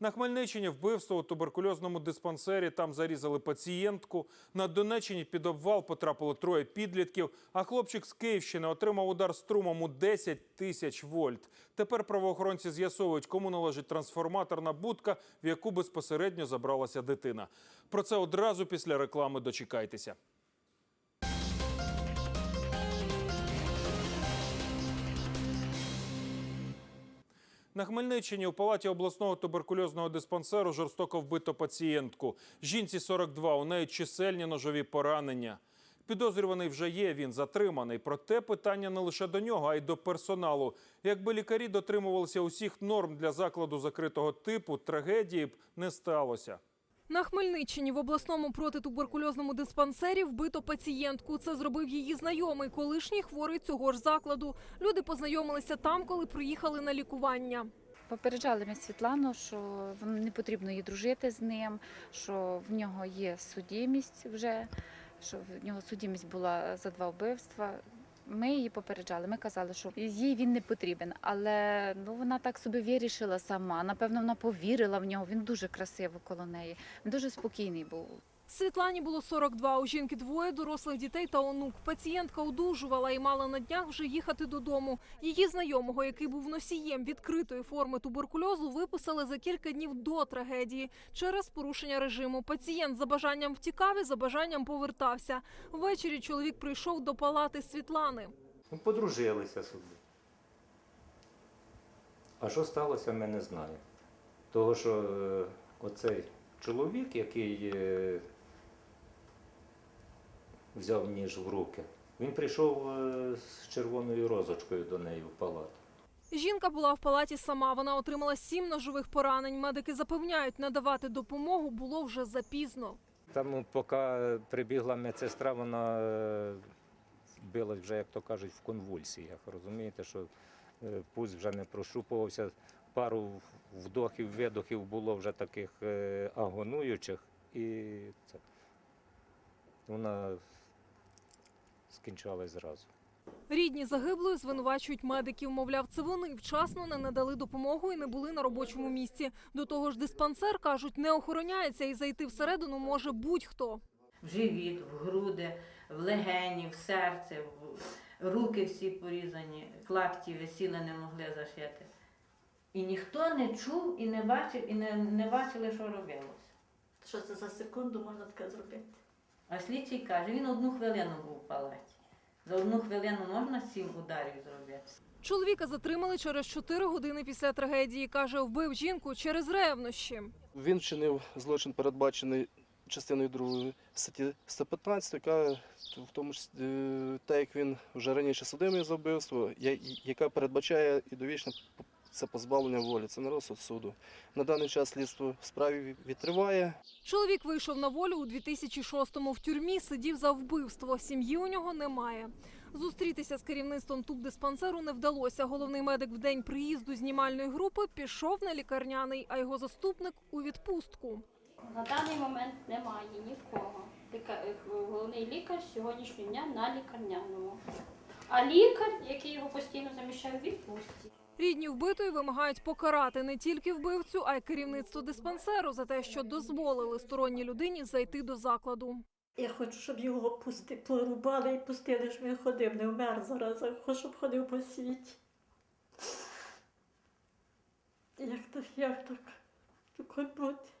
На Хмельниччині вбивство у туберкульозному диспансері. Там зарізали пацієнтку. На Донеччині під обвал потрапило троє підлітків. А хлопчик з Київщини отримав удар струмом у 10 тисяч вольт. Тепер правоохоронці з'ясовують, кому належить трансформаторна будка, в яку безпосередньо забралася дитина. Про це одразу після реклами дочекайтеся. На Хмельниччині у палаті обласного туберкульозного диспансеру жорстоко вбито пацієнтку. Жінці 42, у неї чисельні ножові поранення. Підозрюваний вже є, він затриманий. Проте питання не лише до нього, а й до персоналу. Якби лікарі дотримувалися усіх норм для закладу закритого типу, трагедії б не сталося. На Хмельниччині в обласному протитуберкульозному диспансері вбито пацієнтку. Це зробив її знайомий, колишній хворий цього ж закладу. Люди познайомилися там, коли приїхали на лікування. Попереджали ми Світлану, що не потрібно їй дружити з ним, що в нього є судімість вже, що в нього судімість була за два вбивства. Ми її попереджали. Ми казали, що їй він не потрібен, але ну вона так собі вирішила сама. Напевно, вона повірила в нього. Він дуже красиво коло неї. Він дуже спокійний був. Світлані було 42, у жінки двоє дорослих дітей та онук. Пацієнтка одужувала і мала на днях вже їхати додому. Її знайомого, який був носієм відкритої форми туберкульозу, виписали за кілька днів до трагедії через порушення режиму. Пацієнт за бажанням втікав і за бажанням повертався. Ввечері чоловік прийшов до палати Світлани. Ну, подружилися собі. А що сталося, ми не знаємо. Того, що е, оцей чоловік, який е, взяв ніж в руки, він прийшов е, з червоною розочкою до неї в палату. Жінка була в палаті сама. Вона отримала сім ножових поранень. Медики запевняють, надавати допомогу було вже запізно. Там, ну, поки прибігла медсестра, вона е, билась вже, як то кажуть, в конвульсіях. Розумієте, що е, пульс вже не прощупувався. Пару вдохів, видохів було вже таких агонуючих, і це, вона скінчалась зразу. Рідні загиблої звинувачують медиків. Мовляв, це вони вчасно не надали допомогу і не були на робочому місці. До того ж, диспансер кажуть, не охороняється і зайти всередину може будь-хто. в живіт, в груди, в легені, в серце, в руки всі порізані, клапті висіли, не могли зашити. І ніхто не чув і не бачив, і не, не бачили, що робилося. Що це за секунду можна таке зробити? А слідчий каже, він одну хвилину був в палаті. За одну хвилину можна сім ударів зробити. Чоловіка затримали через 4 години після трагедії. Каже, вбив жінку через ревнощі. Він вчинив злочин, передбачений частиною 2 статті 115, яка в тому ж е, так як він вже раніше судимий за вбивство, яка передбачає і довічне це позбавлення волі. Це не розсуд суду. На даний час слідство в справі відтриває. Чоловік вийшов на волю у 2006-му. В тюрмі сидів за вбивство. Сім'ї у нього немає. Зустрітися з керівництвом тубдиспансеру не вдалося. Головний медик в день приїзду знімальної групи пішов на лікарняний, а його заступник у відпустку. На даний момент немає нікого. Е, Головний лікар сьогоднішнього дня на лікарняному. А лікар, який його постійно заміщає в відпустці. Рідні вбитої вимагають покарати не тільки вбивцю, а й керівництво диспансеру за те, що дозволили сторонній людині зайти до закладу. Я хочу, щоб його пусти, порубали і пустили, щоб він ходив, не вмер зараз, хочу, щоб ходив по світі. Як так, як? Так хоч бути.